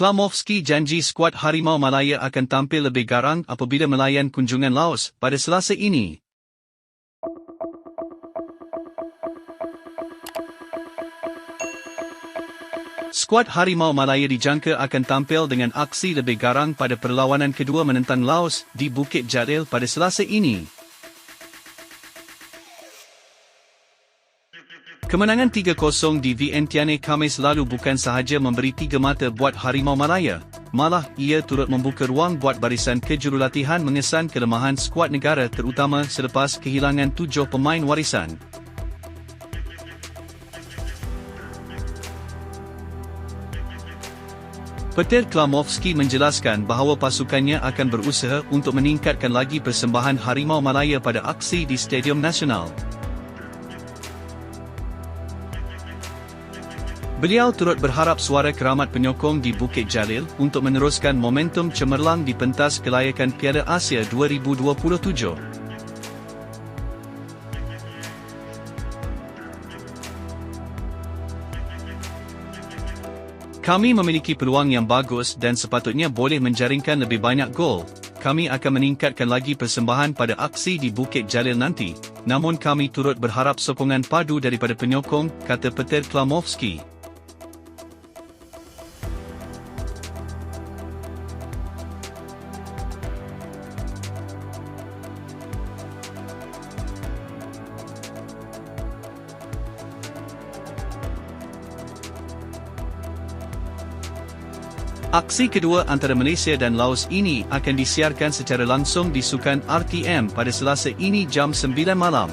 Klamovski janji skuad Harimau Malaya akan tampil lebih garang apabila melayan kunjungan Laos pada Selasa ini. Skuad Harimau Malaya dijangka akan tampil dengan aksi lebih garang pada perlawanan kedua menentang Laos di Bukit Jalil pada Selasa ini. Kemenangan 3-0 di Vientiane Khamis lalu bukan sahaja memberi tiga mata buat Harimau Malaya, malah ia turut membuka ruang buat barisan kejurulatihan mengesan kelemahan skuad negara terutama selepas kehilangan tujuh pemain warisan. Peter Klamovski menjelaskan bahawa pasukannya akan berusaha untuk meningkatkan lagi persembahan Harimau Malaya pada aksi di Stadium Nasional. Beliau turut berharap suara keramat penyokong di Bukit Jalil untuk meneruskan momentum cemerlang di pentas kelayakan Piala Asia 2027. Kami memiliki peluang yang bagus dan sepatutnya boleh menjaringkan lebih banyak gol. Kami akan meningkatkan lagi persembahan pada aksi di Bukit Jalil nanti. Namun kami turut berharap sokongan padu daripada penyokong, kata Peter Klamovski. Aksi kedua antara Malaysia dan Laos ini akan disiarkan secara langsung di sukan RTM pada Selasa ini jam 9 malam.